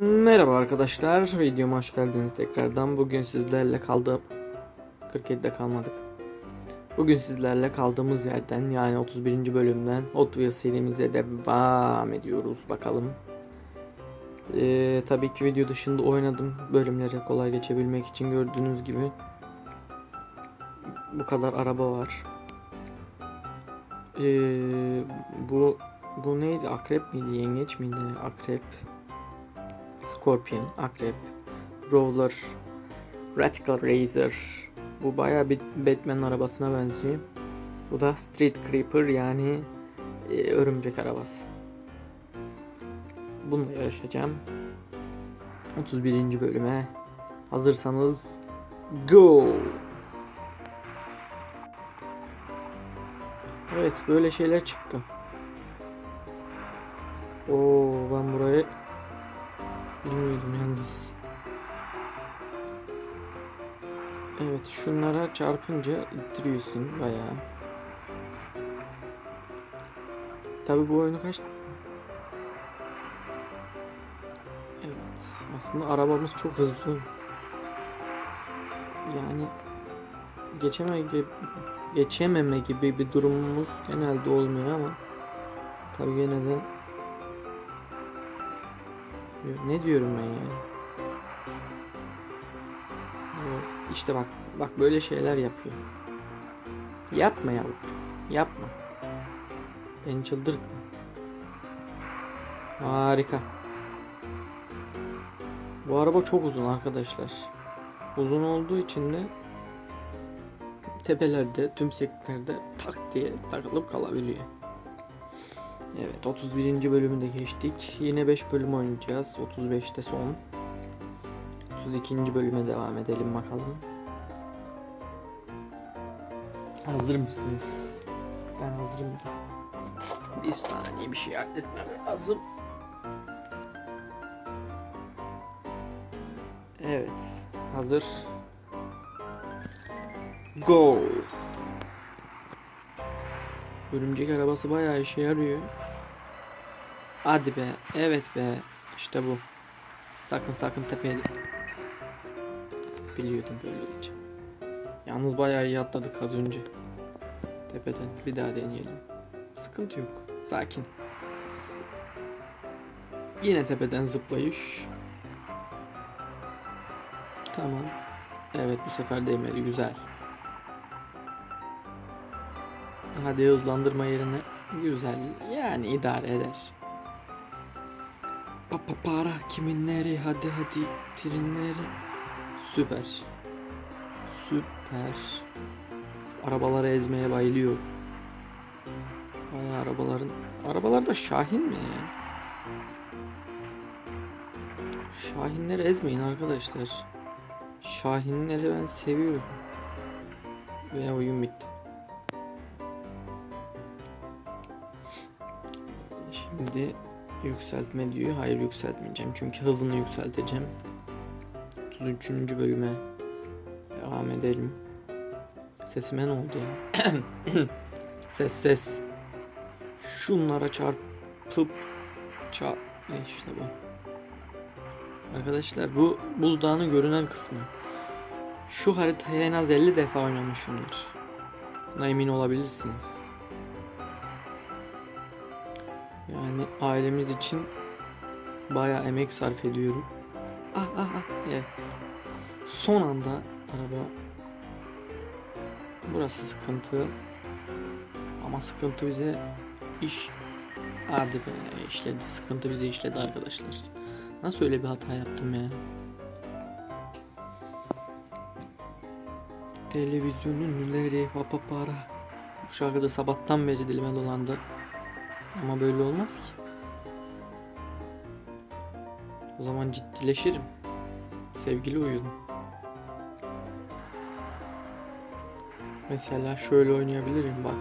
Merhaba arkadaşlar, videoma hoş geldiniz tekrardan. Bugün sizlerle kaldım. 47'de kalmadık. Bugün sizlerle kaldığımız yerden yani 31. bölümden Hot Wheels serimize devam ediyoruz bakalım. Ee, tabii ki video dışında oynadım bölümlere kolay geçebilmek için gördüğünüz gibi bu kadar araba var. Ee, bu bu neydi? Akrep miydi? Yengeç miydi? Akrep. Scorpion, Akrep, Roller, Radical Razor. Bu bayağı bir Batman arabasına benziyor. Bu da Street Creeper yani e, örümcek arabası. Bununla yarışacağım. 31. bölüme hazırsanız go. Evet böyle şeyler çıktı. Oo ben burayı Bilmiyordum yalnız. Evet şunlara çarpınca ittiriyorsun bayağı. Tabi bu oyunu kaç... Evet aslında arabamız çok hızlı. Yani geçeme gibi, geçememe gibi bir durumumuz genelde olmuyor ama tabi gene de ne diyorum ben ya? İşte bak, bak böyle şeyler yapıyor. Yapma yavrum, yapma. Beni çıldırtma. Harika. Bu araba çok uzun arkadaşlar. Uzun olduğu için de tepelerde, tüm seklerde tak diye takılıp kalabiliyor. Evet 31. bölümü de geçtik. Yine 5 bölüm oynayacağız. 35'te son. 32. bölüme devam edelim bakalım. Hazır mısınız? Ben hazırım. Bir saniye bir şey halletmem lazım. Evet. Hazır. Go. Örümcek arabası bayağı işe yarıyor. Hadi be. Evet be. İşte bu. Sakın sakın tepeye... Biliyordum böyle olacak. Yalnız bayağı iyi atladık az önce. Tepeden. Bir daha deneyelim. Sıkıntı yok. Sakin. Yine tepeden zıplayış. Tamam. Evet bu sefer değmedi. Güzel. Hadi hızlandırma yerine güzel yani idare eder. Papa para kiminleri hadi hadi trinleri süper. Süper. Şu arabaları ezmeye bayılıyor Vay arabaların arabalar da Şahin mi ya? Şahinleri ezmeyin arkadaşlar. Şahinleri ben seviyorum. Ve oyun bitti Şimdi yükseltme diyor. Hayır yükseltmeyeceğim. Çünkü hızını yükselteceğim. 33. bölüme devam edelim. Sesime ne oldu ya? ses ses. Şunlara çarpıp çarp e işte bu. Arkadaşlar bu buzdağının görünen kısmı. Şu haritayı en az 50 defa oynamışımdır. Buna emin olabilirsiniz. Yani ailemiz için bayağı emek sarf ediyorum. Ah ah ah. Evet. Son anda araba burası sıkıntı. Ama sıkıntı bize iş hadi be işledi. Sıkıntı bize işledi arkadaşlar. Nasıl öyle bir hata yaptım ya? Televizyonun ünlüleri papa para. Bu şarkıda sabahtan beri dilime dolandı. Ama böyle olmaz ki. O zaman ciddileşirim. Sevgili oyun. Mesela şöyle oynayabilirim bak.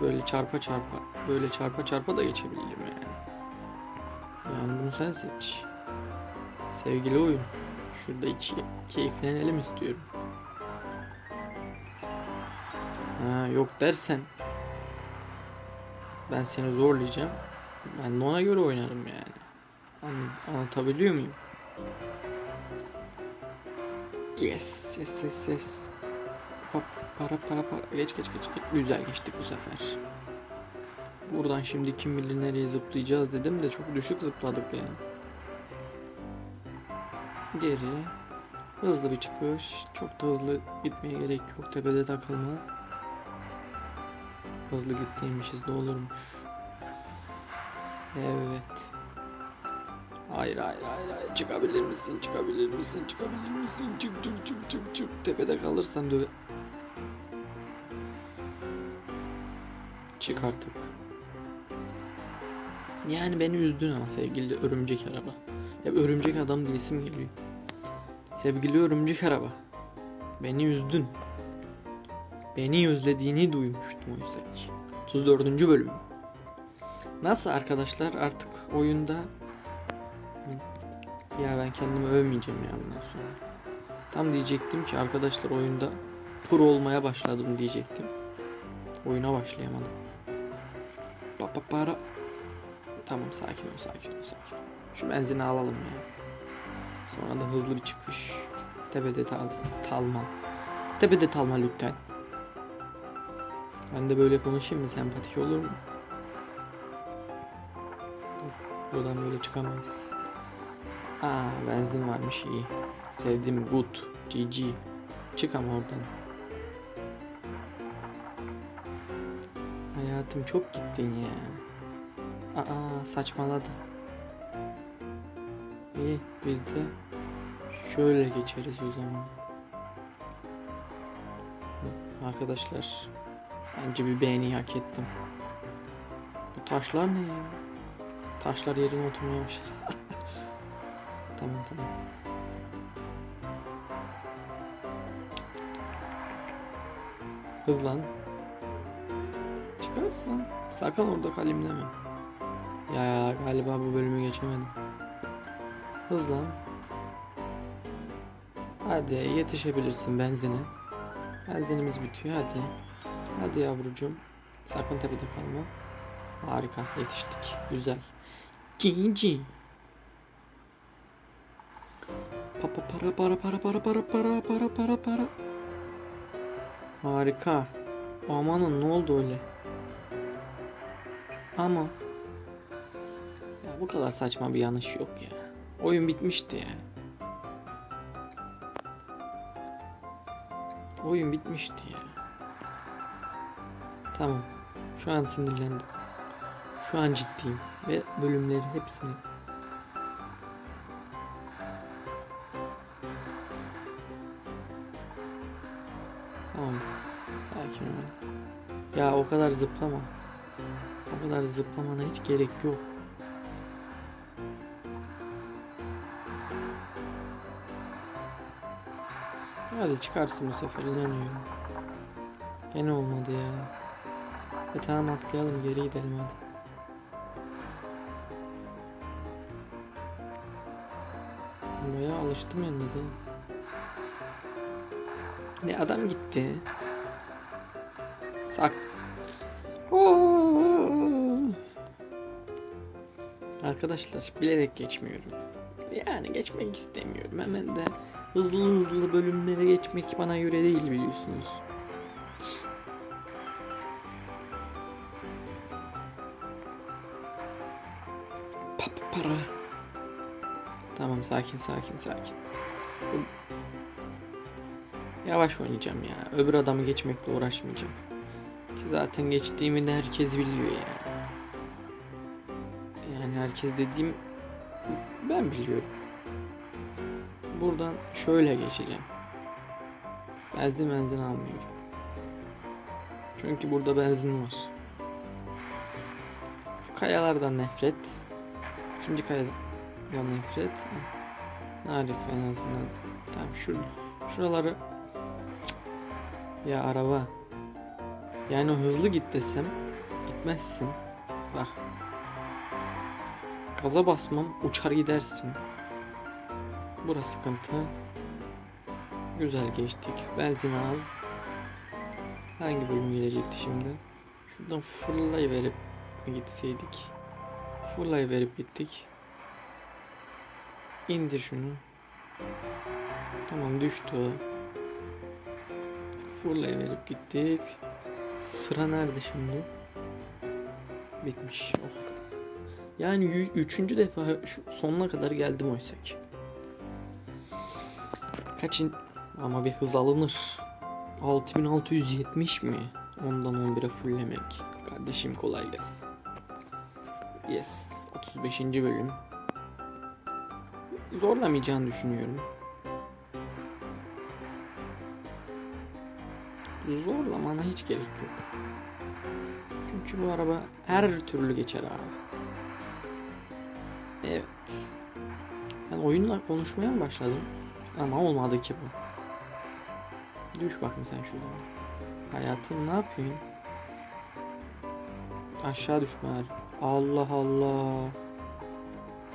Böyle çarpa çarpa, böyle çarpa çarpa da geçebilirim yani. Yani bunu sen seç. Sevgili oyun. Şurada iki keyiflenelim istiyorum. Ha yok dersen Ben seni zorlayacağım. Ben de ona göre oynarım yani. An- anlatabiliyor muyum? Yes, yes, yes, yes. Hop, para para para. Geç geç geç. geç. Güzel geçtik bu sefer. Buradan şimdi kim bilir nereye zıplayacağız dedim de çok düşük zıpladık yani. Geri. Hızlı bir çıkış. Çok da hızlı gitmeye gerek yok. Tepede takılma. Hızlı gitseymişiz de olurmuş. Evet. Hayır hayır hayır hayır. Çıkabilir misin? Çıkabilir misin? Çıkabilir misin? Çık çık çık çık çık. Tepede kalırsan döve. Çık artık. Yani beni üzdün ama sevgili örümcek araba. Hep örümcek adam diye isim geliyor. Sevgili örümcek araba. Beni üzdün. Beni özlediğini duymuştum oysa ki. 34. bölüm. Nasıl arkadaşlar artık oyunda ya ben kendimi övmeyeceğim ya bundan sonra. Tam diyecektim ki arkadaşlar oyunda pro olmaya başladım diyecektim. Oyuna başlayamadım. Baba para. Tamam sakin ol sakin ol sakin ol. Şu benzini alalım ya. Sonra da hızlı bir çıkış. Tepede tal talma. Tepede talma lütfen. Ben de böyle konuşayım mı? Sempatik olur mu? Buradan böyle çıkamayız. Aa benzin varmış iyi. Sevdim good. GG. Çık ama oradan. Hayatım çok gittin ya. Aa saçmaladı. İyi biz de şöyle geçeriz o zaman. Arkadaşlar bence bir beğeni hak ettim. Bu taşlar ne ya? Taşlar yerine başladı. tamam tamam. Hızlan. Çıkarsın. Sakın orada kalimleme. Ya galiba bu bölümü geçemedim. Hızlan. Hadi yetişebilirsin benzine. Benzinimiz bitiyor hadi. Hadi yavrucuğum. Sakın tepede kalma. Harika yetiştik. Güzel. Cici. Papa para para para para para para para para para. Harika. Amanın ne oldu öyle? Ama ya bu kadar saçma bir yanlış yok ya. Oyun bitmişti ya. Oyun bitmişti ya. Tamam. Şu an sinirlendim. Şu an ciddiyim ve bölümleri hepsini Tamam. Sakin ol. Ya o kadar zıplama. O kadar zıplamana hiç gerek yok. Hadi çıkarsın bu sefer inanıyorum. Gene olmadı ya. E tamam atlayalım geri gidelim hadi. Bayağı alıştım yalnız ha. Ne adam gitti. Sak. Arkadaşlar bilerek geçmiyorum. Yani geçmek istemiyorum. Hemen de hızlı hızlı bölümlere geçmek bana göre değil biliyorsunuz. Pa- para. Tamam sakin sakin sakin. Yavaş oynayacağım ya. Öbür adamı geçmekle uğraşmayacağım. Ki zaten geçtiğimi de herkes biliyor yani. Yani herkes dediğim ben biliyorum. Buradan şöyle geçeceğim. Benzin benzin almıyorum. Çünkü burada benzin var. Şu kayalardan nefret. İkinci kayadan nefret. Harika en azından. Tamam şu şuraları ya araba. Yani hızlı git desem gitmezsin. Bak. Gaza basmam uçar gidersin. Burası sıkıntı. Güzel geçtik. Benzin al. Hangi bölüm gelecekti şimdi? Şuradan fırlayıverip mi gitseydik? Full'ay verip gittik. İndir şunu. Tamam düştü o. Full'ay verip gittik. Sıra nerede şimdi? Bitmiş. Oh. Yani üçüncü defa şu sonuna kadar geldim oysa ki. Kaçın ama bir hız alınır. 6670 mi? Ondan 11'e fulllemek. Kardeşim kolay gelsin. Yes. 35. bölüm. Zorlamayacağını düşünüyorum. Zorlamana hiç gerek yok. Çünkü bu araba her türlü geçer abi. Evet. Ben oyunla konuşmaya mı başladım? Ama olmadı ki bu. Düş bakayım sen şuradan. Hayatım ne yapıyorsun? Aşağı düşme bari. Allah Allah.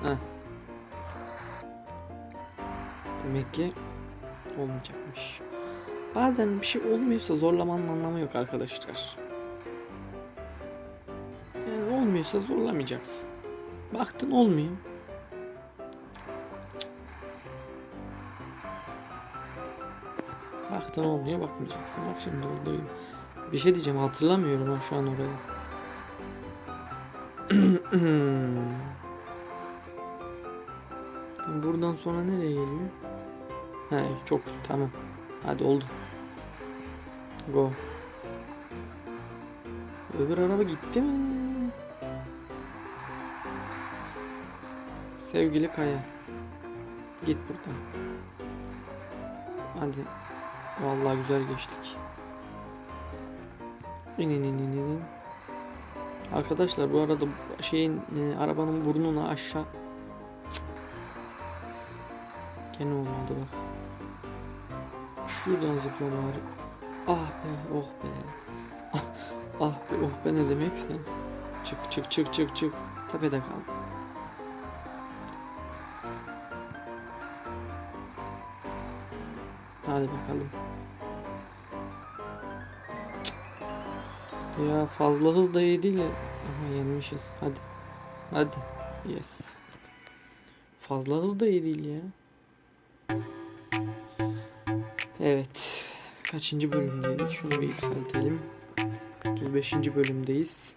Heh. Demek ki olmayacakmış. Bazen bir şey olmuyorsa zorlamanın anlamı yok arkadaşlar. Yani olmuyorsa zorlamayacaksın. Baktın olmuyor. Baktın olmuyor bakmayacaksın. Bak şimdi oldu. Bir şey diyeceğim hatırlamıyorum ha şu an orayı. Buradan sonra nereye geliyor? He çok tamam. Hadi oldu. Go. Öbür araba gitti mi? Sevgili Kaya. Git buradan. Hadi. Vallahi güzel geçtik. İn in in in. Arkadaşlar bu arada şeyin e, arabanın burnuna aşağı. Gene olmadı bak. Şuradan zıpla bari. Ah be oh be. Ah, ah be oh be ne demekse. Çık çık çık çık çık. Tepede kal. Hadi bakalım. Ya fazla hız da iyi değil ya. Aha yenmişiz. Hadi. Hadi. Yes. Fazla hız da iyi değil ya. Evet. Kaçıncı bölümdeydik? Şunu bir yükseltelim. 35. bölümdeyiz.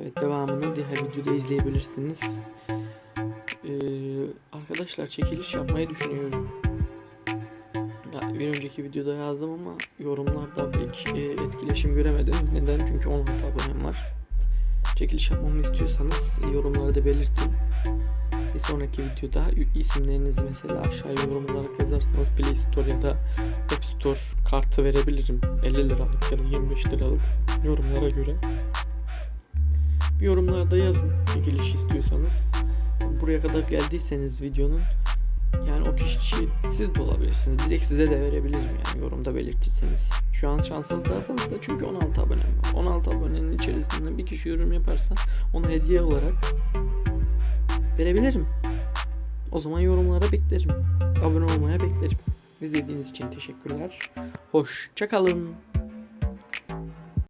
Evet devamını diğer videoda izleyebilirsiniz. Ee, arkadaşlar çekiliş yapmayı düşünüyorum. Bir önceki videoda yazdım ama yorumlarda pek e, etkileşim göremedim. Neden? Çünkü 16 abonem var. Çekiliş yapmamı istiyorsanız e, yorumlarda belirtin. Bir sonraki videoda isimlerinizi mesela aşağıya yorum olarak yazarsanız Play Store ya da App Store kartı verebilirim. 50 liralık ya da 25 liralık yorumlara göre. Bir yorumlarda yazın çekiliş istiyorsanız. Buraya kadar geldiyseniz videonun yani o kişi siz de olabilirsiniz. Direkt size de verebilirim yani yorumda belirtirseniz. Şu an şansınız daha fazla çünkü 16 abonem var. 16 abonenin içerisinde bir kişi yorum yaparsa ona hediye olarak verebilirim. O zaman yorumlara beklerim. Abone olmaya beklerim. İzlediğiniz için teşekkürler. Hoşçakalın.